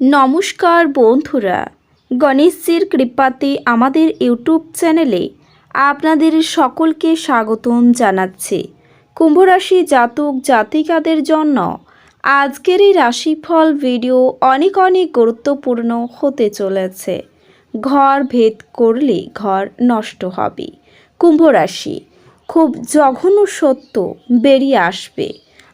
নমস্কার বন্ধুরা। গণেশজির কৃপাতে আমাদের ইউটিউব চ্যানেলে আপনাদের সকলকে স্বাগতম জানাচ্ছি। কুম্ভরাশি জাতক জাতিকাদের জন্য আজকের এই রাশিফল ভিডিও অনেক অনেক গুরুত্বপূর্ণ হতে চলেছে। ঘর ভেদ করলে ঘর নষ্ট হবে। কুম্ভরাশি খুব জঘন্য সত্য বেরিয়ে আসবে।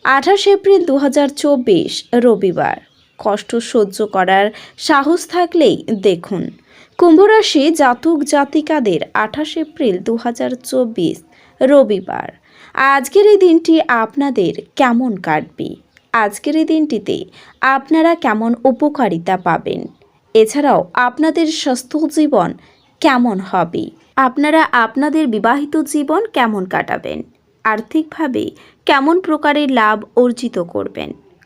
আঠাশ এপ্রিল দু হাজার চব্বিশ রবিবার। কষ্ট সহ্য করার সাহস থাকলেই দেখুন। কুম্ভরাশি জাতক জাতিকাদের আঠাশ এপ্রিল দু হাজার চব্বিশ, রবিবার। আজকের এই দিনটি আপনাদের কেমন কাটবে? আজকের এই দিনটিতে আপনারা কেমন উপকারিতা পাবেন? এছাড়াও আপনাদের স্বাস্থ্য জীবন কেমন হবে? আপনারা আপনাদের বিবাহিত জীবন কেমন কাটাবেন? আর্থিকভাবে কেমন প্রকারের লাভ অর্জিত করবেন?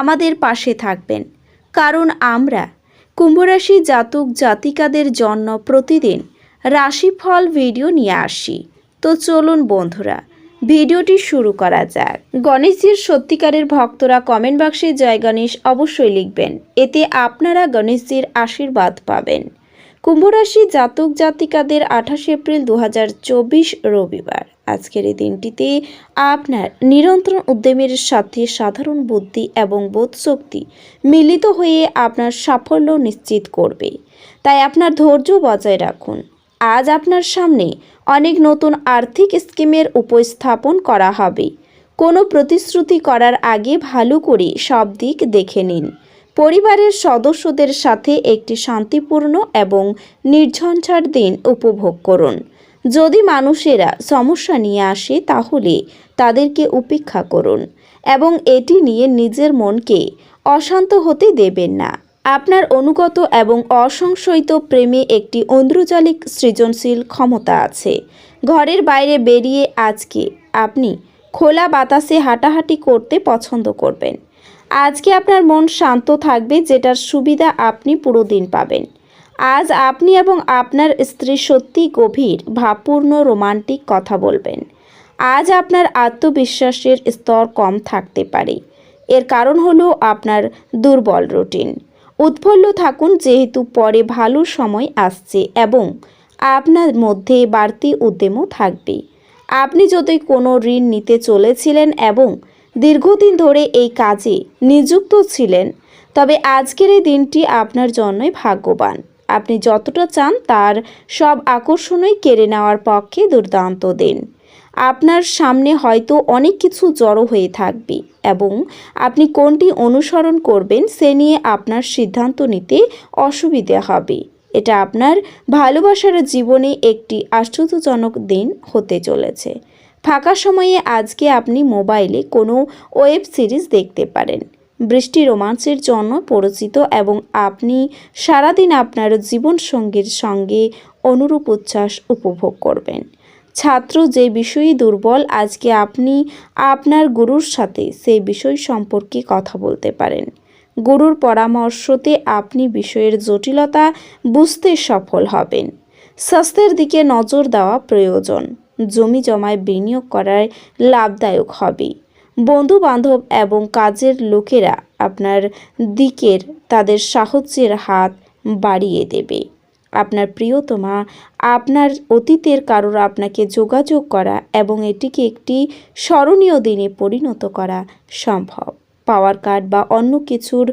আমাদের পাশে থাকবেন। কারণ আমরা কুম্ভরাশি জাতক জাতিকাদের জন্য প্রতিদিন রাশিফল ভিডিও নিয়ে আসি। তো চলুন বন্ধুরা, ভিডিওটি শুরু করা যাক। গণেশজির সত্যিকারের ভক্তরা কমেন্ট বাক্সে জয় গণেশ অবশ্যই লিখবেন। এতে আপনারা গণেশজির আশীর্বাদ পাবেন। কুম্ভরাশি জাতক জাতিকাদের আঠাশ এপ্রিল দু হাজার চব্বিশ রবিবার। আজকের এই দিনটিতে আপনার নিরন্তর উদ্যমের সাথে সাধারণ বুদ্ধি এবং বোধশক্তি মিলিত হয়ে আপনার সাফল্য নিশ্চিত করবে। তাই আপনার ধৈর্য বজায় রাখুন। আজ আপনার সামনে অনেক নতুন আর্থিক স্কিমের উপস্থাপন করা হবে। কোনো প্রতিশ্রুতি করার আগে ভালো করে সব দিক দেখে নিন। পরিবারের সদস্যদের সাথে একটি শান্তিপূর্ণ এবং নির্ঝঞ্ঝাট দিন উপভোগ করুন। যদি মানুষেরা সমস্যা নিয়ে আসে, তাহলে তাদেরকে উপেক্ষা করুন এবং এটি নিয়ে নিজের মনকে অশান্ত হতে দেবেন না। আপনার অনুগত এবং অসংশয়িত প্রেমে একটি ঐন্দ্রজালিক সৃজনশীল ক্ষমতা আছে। ঘরের বাইরে বেরিয়ে আজকে আপনি খোলা বাতাসে হাঁটাহাঁটি করতে পছন্দ করবেন। আজকে আপনার মন শান্ত থাকবে, যেটার সুবিধা আপনি পুরো দিন পাবেন। আজ আপনি এবং আপনার স্ত্রী সত্যি গভীর, ভাবপূর্ণ, রোমান্টিক কথা বলবেন। আজ আপনার আত্মবিশ্বাসের স্তর কম থাকতে পারে। এর কারণ হলো আপনার দুর্বল রুটিন। উৎফুল্ল থাকুন, যেহেতু পরে ভালো সময় আসছে এবং আপনার মধ্যে বাড়তি উদ্যমও থাকবে। আপনি যদি কোনো ঋণ নিতে চলেছিলেন এবং দীর্ঘদিন ধরে এই কাজে নিযুক্ত ছিলেন, তবে আজকের এই দিনটি আপনার জন্যই ভাগ্যবান। আপনি যতটা চান তার সব আকর্ষণই কেড়ে নেওয়ার পক্ষে দুর্দান্ত দিন। আপনার সামনে হয়তো অনেক কিছু জড়ো হয়ে থাকবে এবং আপনি কোনটি অনুসরণ করবেন সে নিয়ে আপনার সিদ্ধান্ত নিতে অসুবিধে হবে। এটা আপনার ভালোবাসার জীবনে একটি আশ্চর্যজনক দিন হতে চলেছে। ফাঁকা সময়ে আজকে আপনি মোবাইলে কোনো ওয়েব সিরিজ দেখতে পারেন। বৃষ্টি রোমান্সের জন্য পরিচিত এবং আপনি সারাদিন আপনার জীবনসঙ্গীর সঙ্গে অনুরূপ উচ্ছ্বাস উপভোগ করবেন। ছাত্র যে বিষয়ে দুর্বল, আজকে আপনি আপনার গুরুর সাথে সেই বিষয় সম্পর্কে কথা বলতে পারেন। গুরুর পরামর্শতে আপনি বিষয়ের জটিলতা বুঝতে সফল হবেন। স্বাস্থ্যের দিকে নজর দেওয়া প্রয়োজন। জমি জমায় বিনিয়োগ করায় লাভদায়ক হবে। বন্ধু বান্ধব এবং কাজের লোকেরা আপনার দিকের তাদের সাহায্যের হাত বাড়িয়ে দেবে। আপনার প্রিয়তমা, আপনার অতীতের কারোর আপনাকে যোগাযোগ করা এবং এটিকে একটি স্মরণীয় দিনে পরিণত করা সম্ভব। পাওয়ার কার্ড বা অন্য কিছুর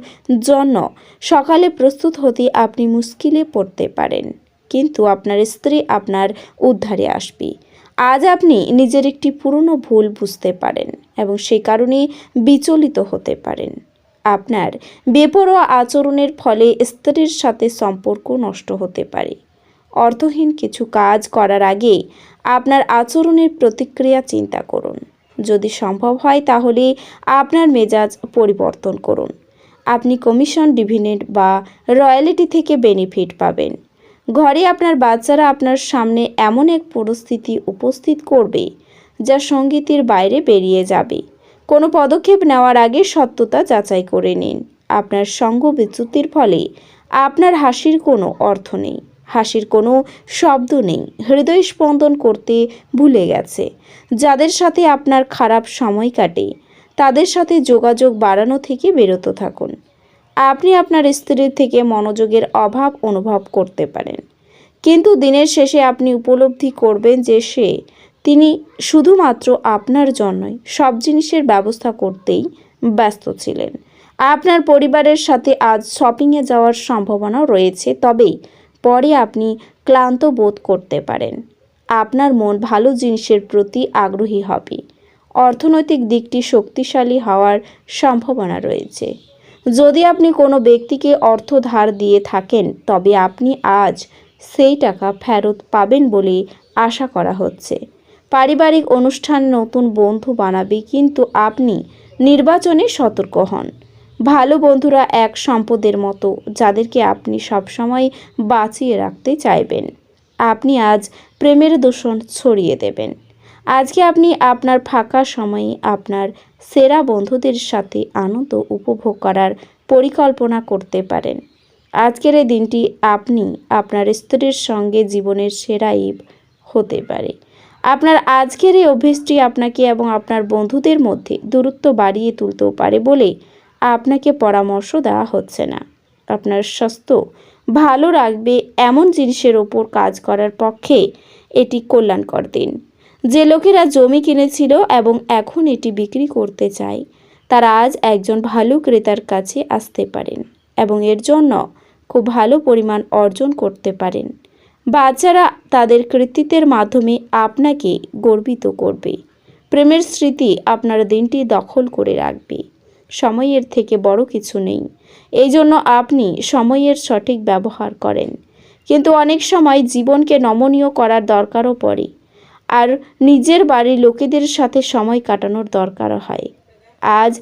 জন্য সকালে প্রস্তুত হতে আপনি মুশকিলে পড়তে পারেন, কিন্তু আপনার স্ত্রী আপনার উদ্ধারে আসবে। আজ আপনি নিজের একটি পুরনো ভুল বুঝতে পারেন এবং সে কারণে বিচলিত হতে পারেন। আপনার বেপরোয়া আচরণের ফলে স্ত্রীর সাথে সম্পর্ক নষ্ট হতে পারে। অর্থহীন কিছু কাজ করার আগে আপনার আচরণের প্রতিক্রিয়া চিন্তা করুন। যদি সম্ভব হয় তাহলে আপনার মেজাজ পরিবর্তন করুন। আপনি কমিশন ডিভিডেন্ড বা রয়্যালিটি থেকে বেনিফিট পাবেন। ঘরে আপনার বাচ্চারা আপনার সামনে এমন এক পরিস্থিতি উপস্থিত করবে যা সঙ্গীতের বাইরে বেরিয়ে যাবে। কোনো পদক্ষেপ নেওয়ার আগে সত্যতা যাচাই করে নিন। আপনার সঙ্গ বিচ্যুতির ফলে আপনার হাসির কোনো অর্থ নেই। হাসির কোনো শব্দ নেই। হৃদয় স্পন্দন করতে ভুলে গেছে। যাদের সাথে আপনার খারাপ সময় কাটে, তাদের সাথে যোগাযোগ বাড়ানো থেকে বিরত থাকুন। আপনি আপনার স্ত্রীর থেকে মনোযোগের অভাব অনুভব করতে পারেন। কিন্তু দিনের শেষে আপনি উপলব্ধি করবেন যে সে, তিনি শুধুমাত্র আপনার জন্যই সব জিনিসের ব্যবস্থা করতেই ব্যস্ত ছিলেন। আপনার পরিবারের সাথে আজ শপিংয়ে যাওয়ার সম্ভাবনা রয়েছে তবেই পরে আপনি ক্লান্ত বোধ করতে পারেন। আপনার মন ভালো জিনিসের প্রতি আগ্রহী হবে। অর্থনৈতিক দিকটি শক্তিশালী হওয়ার সম্ভাবনা রয়েছে। যদি আপনি কোনো ব্যক্তিকে অর্থ ধার দিয়ে থাকেন, তবে আপনি আজ সেই টাকা ফেরত পাবেন বলে আশা করা হচ্ছে। পারিবারিক অনুষ্ঠান নতুন বন্ধু বানাবে কিন্তু আপনি নির্বাচনে সতর্ক হন। ভালো বন্ধুরা এক সম্পদের মতো, যাদেরকে আপনি সবসময় বাঁচিয়ে রাখতে চাইবেন। আপনি আজ প্রেমের দূষণ ছড়িয়ে দেবেন। আজকে আপনি আপনার ফাঁকা সময়ে আপনার সেরা বন্ধুদের সাথে আনন্দ উপভোগ করার পরিকল্পনা করতে পারেন। আজকের এই দিনটি আপনি আপনার স্ত্রীর সঙ্গে জীবনের সেরা ইভ হতে পারে। আপনার আজকের এই অভ্যেসটি আপনাকে এবং আপনার বন্ধুদের মধ্যে দূরত্ব বাড়িয়ে তুলতেও পারে বলে আপনাকে পরামর্শ দেওয়া হচ্ছে না। আপনার স্বাস্থ্য ভালো রাখবে এমন জিনিসের ওপর কাজ করার পক্ষে এটি কল্যাণকর দিন। যে লোকেরা জমি কিনেছিল এবং এখন এটি বিক্রি করতে চায়, তারা আজ একজন ভালো ক্রেতার কাছে আসতে পারেন এবং এর জন্য খুব ভালো পরিমাণ অর্জন করতে পারেন। বাচ্চারা তাদের কৃতিত্বের মাধ্যমে আপনাকে গর্বিত করবে। প্রেমের স্মৃতি আপনার দিনটি দখল করে রাখবে। সময়ের থেকে বড় কিছু নেই। এই জন্য আপনি সময়ের সঠিক ব্যবহার করেন। কিন্তু অনেক সময় জীবনকে নমনীয় করার দরকারও পড়ে। আর নিজের বাড়ির লোকেদের সাথে সময় কাটানোর দরকার হয়। আজ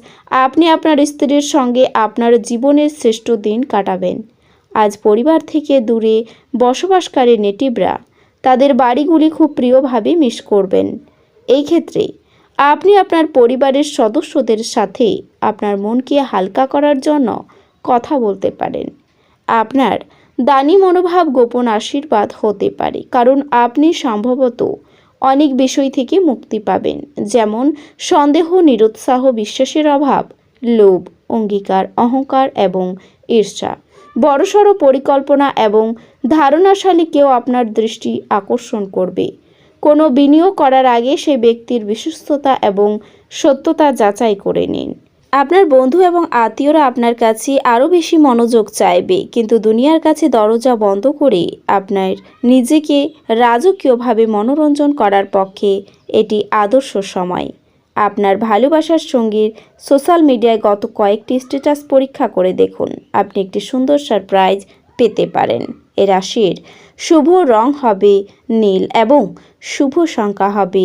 আপনি আপনার স্ত্রীর সঙ্গে আপনার জীবনের শ্রেষ্ঠ দিন কাটাবেন। আজ পরিবার থেকে দূরে বসবাসকারী নেটিভরা তাদের বাড়িগুলি খুব প্রিয়ভাবে মিস করবেন। এই ক্ষেত্রে আপনি আপনার পরিবারের সদস্যদের সাথে আপনার মনকে হালকা করার জন্য কথা বলতে পারেন। আপনার দানি মনোভাব গোপন আশীর্বাদ হতে পারে, কারণ আপনি সম্ভবত অনেক বিষয় থেকে মুক্তি পাবেন। যেমন, সন্দেহ, নিরুৎসাহ, বিশ্বাসের অভাব, লোভ, অঙ্গীকার, অহংকার এবং ঈর্ষা। বড়সড় পরিকল্পনা এবং ধারণাশালী কেউ আপনার দৃষ্টি আকর্ষণ করবে। কোনো বিনিয়োগ করার আগে সে ব্যক্তির বিশ্বস্ততা এবং সত্যতা যাচাই করে নিন। আপনার বন্ধু এবং আত্মীয়রা আপনার কাছে আরও বেশি মনোযোগ চাইবে, কিন্তু দুনিয়ার কাছে দরজা বন্ধ করে আপনার নিজেকে রাজকীয়ভাবে মনোরঞ্জন করার পক্ষে এটি আদর্শ সময়। আপনার ভালোবাসার সঙ্গীর সোশ্যাল মিডিয়ায় গত কয়েকটি স্ট্যাটাস পরীক্ষা করে দেখুন। আপনি একটি সুন্দর সারপ্রাইজ পেতে পারেন। এ রাশির শুভ রং হবে নীল এবং শুভ সংখ্যা হবে